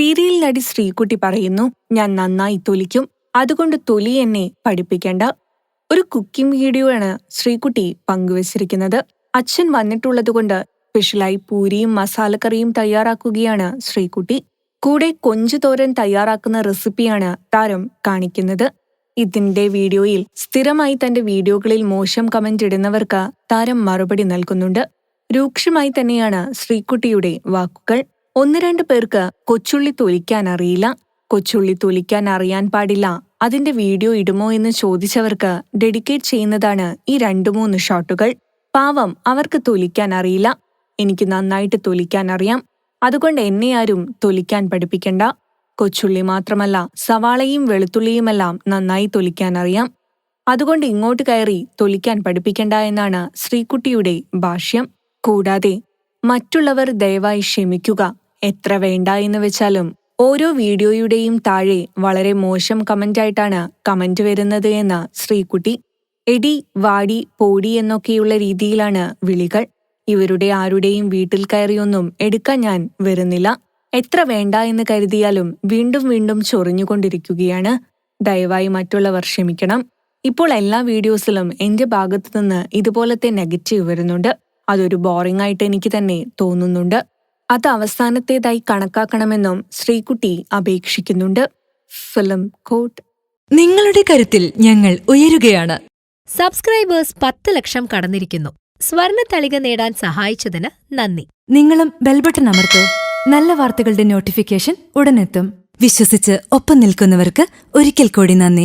Serial നടി ശ്രീകുട്ടി പറയുന്നു ഞാൻ നന്നായി തൊലിക്കും. അതുകൊണ്ട് തൊലി എന്നെ പഠിപ്പിക്കേണ്ട. ഒരു കുക്കിംഗ് വീഡിയോ ആണ് ശ്രീകുട്ടി പങ്കുവച്ചിരിക്കുന്നത്. അച്ഛൻ വന്നിട്ടുള്ളതുകൊണ്ട് സ്പെഷ്യലായി പൂരിയും മസാലക്കറിയും തയ്യാറാക്കുകയാണ് ശ്രീകുട്ടി. കൂടെ കൊഞ്ചു തോരൻ തയ്യാറാക്കുന്ന റെസിപ്പിയാണ് താരം കാണിക്കുന്നത്. ഇതിന്റെ വീഡിയോയിൽ സ്ഥിരമായി തന്റെ വീഡിയോകളിൽ മോശം കമന്റ് ഇടുന്നവർക്ക് താരം മറുപടി നൽകുന്നുണ്ട്. രൂക്ഷമായി തന്നെയാണ് ശ്രീകുട്ടിയുടെ വാക്കുകൾ. ഒന്ന് രണ്ട് പേർക്ക് കൊച്ചുള്ളി തൊലിക്കാൻ അറിയില്ല. കൊച്ചുള്ളി തൊലിക്കാൻ അറിയാൻ പാടില്ല. അതിന്റെ വീഡിയോ ഇടുമോ എന്ന് ചോദിച്ചവർക്ക് ഡെഡിക്കേറ്റ് ചെയ്യുന്നതാണ് ഈ രണ്ടു മൂന്ന് ഷോട്ടുകൾ. പാവം അവർക്ക് തൊലിക്കാൻ അറിയില്ല. എനിക്ക് നന്നായിട്ട് തൊലിക്കാൻ അറിയാം. അതുകൊണ്ട് എന്നെ ആരും തൊലിക്കാൻ പഠിപ്പിക്കണ്ട. കൊച്ചുള്ളി മാത്രമല്ല സവാളയും വെളുത്തുള്ളിയുമെല്ലാം നന്നായി തൊലിക്കാൻ അറിയാം. അതുകൊണ്ട് ഇങ്ങോട്ട് കയറി തൊലിക്കാൻ പഠിപ്പിക്കണ്ട എന്നാണ് ശ്രീകുട്ടിയുടെ ഭാഷ്യം. കൂടാതെ മറ്റുള്ളവർ ദയവായി ക്ഷമിക്കുക. എത്ര വേണ്ട എന്ന് വെച്ചാലും ഓരോ വീഡിയോയുടെയും താഴെ വളരെ മോശം കമന്റായിട്ടാണ് കമന്റ് വരുന്നത് എന്ന ശ്രീകുട്ടി. എടി വാടി പോടി എന്നൊക്കെയുള്ള രീതിയിലാണ് വിളികൾ. ഇവരുടെ ആരുടെയും വീട്ടിൽ കയറിയൊന്നും എടുക്കാൻ ഞാൻ വരുന്നില്ല. എത്ര വേണ്ട എന്ന് കരുതിയാലും വീണ്ടും വീണ്ടും ചൊറിഞ്ഞുകൊണ്ടിരിക്കുകയാണ്. ദയവായി മറ്റുള്ളവർ ക്ഷമിക്കണം. ഇപ്പോൾ എല്ലാ വീഡിയോസിലും എന്റെ ഭാഗത്തു നിന്ന് ഇതുപോലത്തെ നെഗറ്റീവ് വരുന്നുണ്ട്. അതൊരു ബോറിംഗ് ആയിട്ട് എനിക്ക് തന്നെ തോന്നുന്നുണ്ട്. അത് അവസാനത്തേതായി കണക്കാക്കണമെന്നും ശ്രീകുട്ടി അപേക്ഷിക്കുന്നുണ്ട്. ഫിലിം കോട്ട്. നിങ്ങളുടെ കരുത്തിൽ ഞങ്ങൾ ഉയരുകയാണ്. സബ്സ്ക്രൈബേഴ്സ് പത്ത് ലക്ഷം കടന്നിരിക്കുന്നു. സ്വർണ തളിക നേടാൻ സഹായിച്ചതിന് നന്ദി. നിങ്ങളും ബെൽബട്ടൺ അമർത്തോ. നല്ല വാർത്തകളുടെ നോട്ടിഫിക്കേഷൻ ഉടനെത്തും. വിശ്വസിച്ച് ഒപ്പം നിൽക്കുന്നവർക്ക് ഒരിക്കൽ കൂടി നന്ദി.